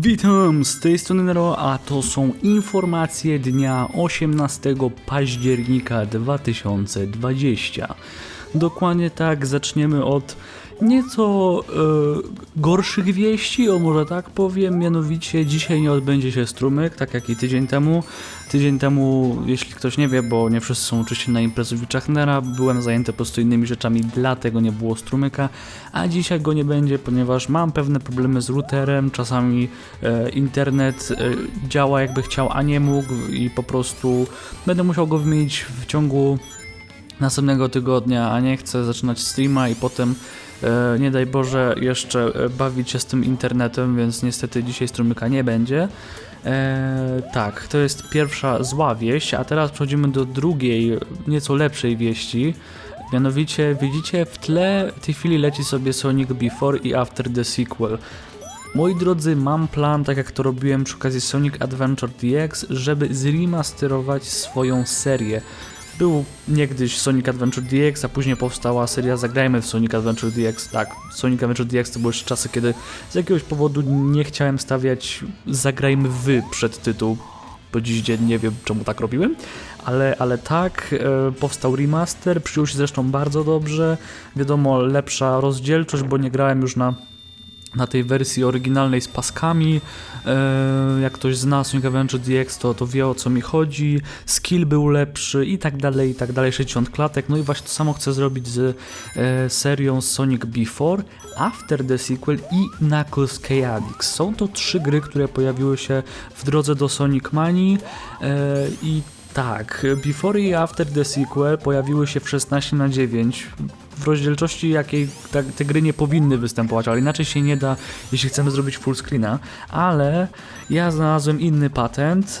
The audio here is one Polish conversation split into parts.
Witam, z tej strony Nero, a to są informacje dnia 18 października 2020. Dokładnie tak, zaczniemy od nieco e, gorszych wieści, o może tak powiem, mianowicie dzisiaj nie odbędzie się strumyk, tak jak i tydzień temu. Tydzień temu, jeśli ktoś nie wie, bo nie wszyscy są oczywiście na imprezowiczach Nera, byłem zajęty po prostu innymi rzeczami, dlatego nie było strumyka, a dzisiaj go nie będzie, ponieważ mam pewne problemy z routerem, czasami e, internet e, działa jakby chciał, a nie mógł i po prostu będę musiał go wymienić w ciągu następnego tygodnia, a nie chcę zaczynać streama i potem e, nie daj Boże jeszcze e, bawić się z tym internetem, więc niestety dzisiaj strumyka nie będzie. E, tak, to jest pierwsza zła wieść, a teraz przechodzimy do drugiej, nieco lepszej wieści. Mianowicie widzicie w tle w tej chwili leci sobie Sonic Before i After the Sequel. Moi drodzy, mam plan, tak jak to robiłem przy okazji Sonic Adventure DX, żeby zremasterować swoją serię. Był niegdyś Sonic Adventure DX, a później powstała seria Zagrajmy w Sonic Adventure DX. Tak, Sonic Adventure DX to były jeszcze czasy, kiedy z jakiegoś powodu nie chciałem stawiać Zagrajmy wy przed tytuł. Po dziś dzień nie wiem czemu tak robiłem, ale, ale tak, e, powstał remaster, przyjął się zresztą bardzo dobrze. Wiadomo, lepsza rozdzielczość, bo nie grałem już na na tej wersji oryginalnej z paskami. E, jak ktoś zna Sonic Adventure DX, to, to wie o co mi chodzi. Skill był lepszy i tak dalej, i tak dalej. 60 klatek. No i właśnie to samo chcę zrobić z e, serią Sonic Before, After the Sequel i Knuckles Chaotix. Są to trzy gry, które pojawiły się w drodze do Sonic Manii e, i tak, Before i After the Sequel pojawiły się w 16 na 9 w rozdzielczości, jakiej te gry nie powinny występować, ale inaczej się nie da, jeśli chcemy zrobić full screena. Ale ja znalazłem inny patent,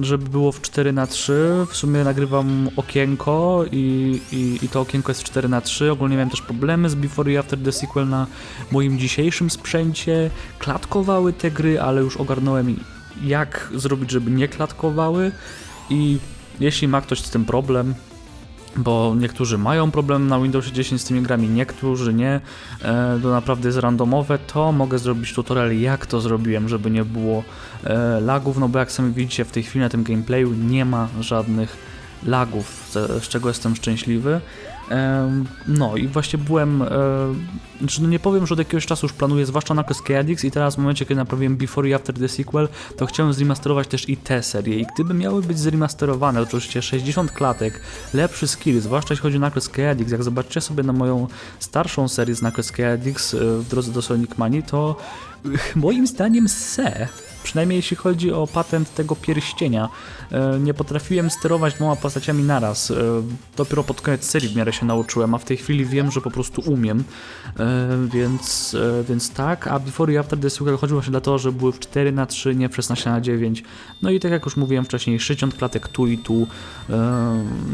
żeby było w 4 na 3 W sumie nagrywam okienko i, i, i to okienko jest w 4 na 3 Ogólnie miałem też problemy z Before i After the Sequel na moim dzisiejszym sprzęcie. Klatkowały te gry, ale już ogarnąłem jak zrobić, żeby nie klatkowały i jeśli ma ktoś z tym problem, bo niektórzy mają problem na Windowsie 10 z tymi grami, niektórzy nie, e, to naprawdę jest randomowe, to mogę zrobić tutorial jak to zrobiłem, żeby nie było e, lagów, no bo jak sami widzicie w tej chwili na tym gameplayu nie ma żadnych lagów, z czego jestem szczęśliwy. No i właśnie byłem, znaczy no nie powiem, że od jakiegoś czasu już planuję, zwłaszcza na Cascadix i teraz w momencie, kiedy naprawiłem Before i After the Sequel, to chciałem zremasterować też i te serie i gdyby miały być zremasterowane, oczywiście 60 klatek, lepszy skill, zwłaszcza jeśli chodzi o Knuckles Chaotix, jak zobaczycie sobie na moją starszą serię z Knuckles Chaotix w drodze do Sonic Manii, to moim zdaniem se przynajmniej jeśli chodzi o patent tego pierścienia. E, nie potrafiłem sterować dwoma postaciami naraz. E, dopiero pod koniec serii w miarę się nauczyłem, a w tej chwili wiem, że po prostu umiem. E, więc, więc tak, a Before i After the Sequel chodziło właśnie dlatego, że były w 4 na 3 nie w 16 na 9 No i tak jak już mówiłem wcześniej, 60 klatek tu i tu.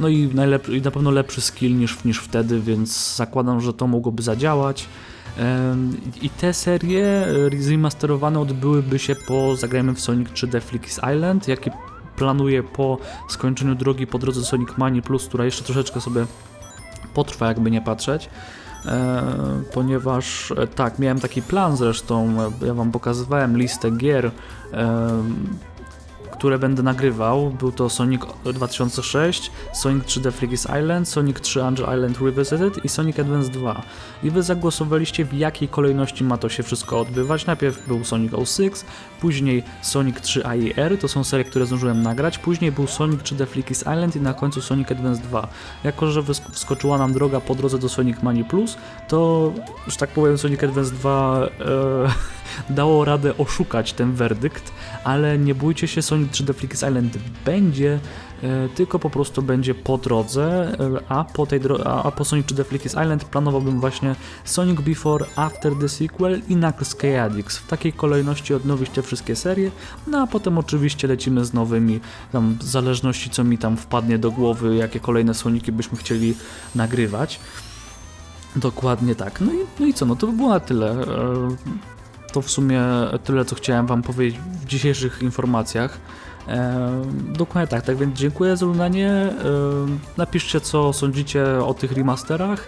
No i, najlepszy, i na pewno lepszy skill niż, niż wtedy, więc zakładam, że to mogłoby zadziałać. I te serie zremasterowane odbyłyby się po zagrajmy w Sonic 3D Flicks Island, jaki planuję po skończeniu drogi po drodze Sonic Mania Plus, która jeszcze troszeczkę sobie potrwa, jakby nie patrzeć. E, ponieważ e, tak, miałem taki plan zresztą, e, ja wam pokazywałem listę gier które będę nagrywał. Był to Sonic 2006, Sonic 3D Freakies Island, Sonic 3 Angel Island Revisited i Sonic Advance 2. I wy zagłosowaliście w jakiej kolejności ma to się wszystko odbywać. Najpierw był Sonic 06, później Sonic 3 AIR, to są serie, które zdążyłem nagrać, później był Sonic 3D Freakies Island i na końcu Sonic Advance 2. Jako, że wskoczyła nam droga po drodze do Sonic Mania Plus, to, że tak powiem, Sonic Advance 2 e, dało radę oszukać ten werdykt, ale nie bójcie się, Sonic 3D Flicks Island będzie, e, tylko po prostu będzie po drodze, e, a po, tej a, po Sonic 3D Flicks Island planowałbym właśnie Sonic Before, After the Sequel i Knuckles Chaotix. W takiej kolejności odnowić te wszystkie serie, no a potem oczywiście lecimy z nowymi, tam w zależności co mi tam wpadnie do głowy, jakie kolejne Soniki byśmy chcieli nagrywać. Dokładnie tak. No i, no i co, no to by było na tyle. E, to w sumie tyle, co chciałem Wam powiedzieć w dzisiejszych informacjach. E, dokładnie tak, tak więc dziękuję za oglądanie. E, napiszcie, co sądzicie o tych remasterach.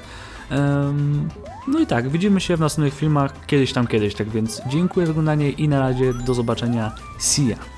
Em, no i tak, widzimy się w następnych filmach kiedyś tam kiedyś, tak więc dziękuję za oglądanie i na razie do zobaczenia. See ya!